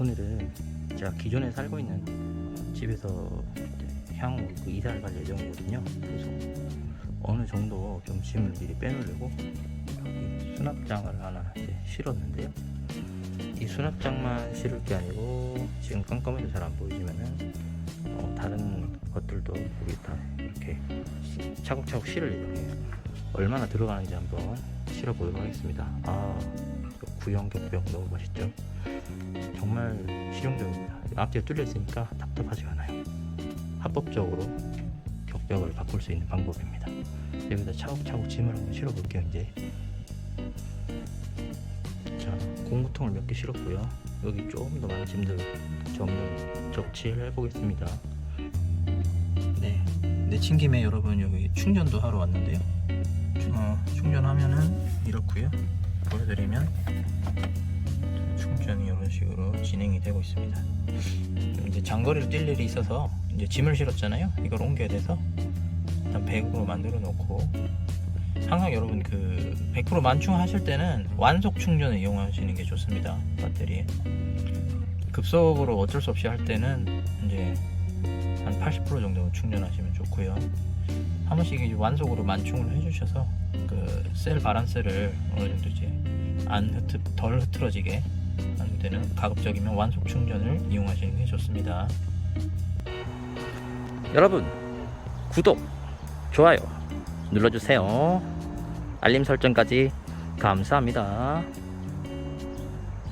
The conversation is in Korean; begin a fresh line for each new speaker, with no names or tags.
오늘은 제가 기존에 살고 있는 집에서 향후 그 이사를 갈 예정이거든요. 그래서 어느 정도 좀 짐을 미리 빼놓으려고 여기 수납장을 하나 이제 실었는데요. 이 수납장만 실을 게 아니고 지금 깜깜해서 잘 안 보이지만은 어, 다른 것들도 여기 다 이렇게 차곡차곡 실을 예정이에요. 얼마나 들어가는지 한번 실어 보도록 하겠습니다. 아, 이 구형겹병 너무 맛있죠? 정말 실용적입니다. 앞뒤가 뚫려 있으니까 답답하지가 않아요. 합법적으로 격벽을 바꿀 수 있는 방법입니다. 여기다 차곡차곡 짐을 한번 실어 볼게요, 이제. 자, 공구통을 몇 개 실었고요. 여기 조금 더 많은 짐들 정리 적치를 해보겠습니다. 네, 내친 김에 여러분 여기 충전도 하러 왔는데요. 어, 충전하면은 이렇고요. 보여드리면 충전이 이런 식으로 진행이 되고 있습니다. 좀 이제 장거리를 뛸 일이 있어서 이제 짐을 실었잖아요. 이걸 옮겨야 돼서 일단 100으로 만들어 놓고 항상 여러분 그 100% 만충하실 때는 완속 충전을 이용하시는 게 좋습니다. 배터리에 급속으로 어쩔 수 없이 할 때는 이제 한 80% 정도 충전하시면 좋고요. 한 번씩 이제 완속으로 만충을 해주셔서 그 셀 바란스를 어느 정도 이제 안 흐트 덜 흐트러지게 데는 가급적이면 완속 충전을 이용하시는 게 좋습니다. 여러분 구독 좋아요 눌러주세요. 알림 설정까지 감사합니다.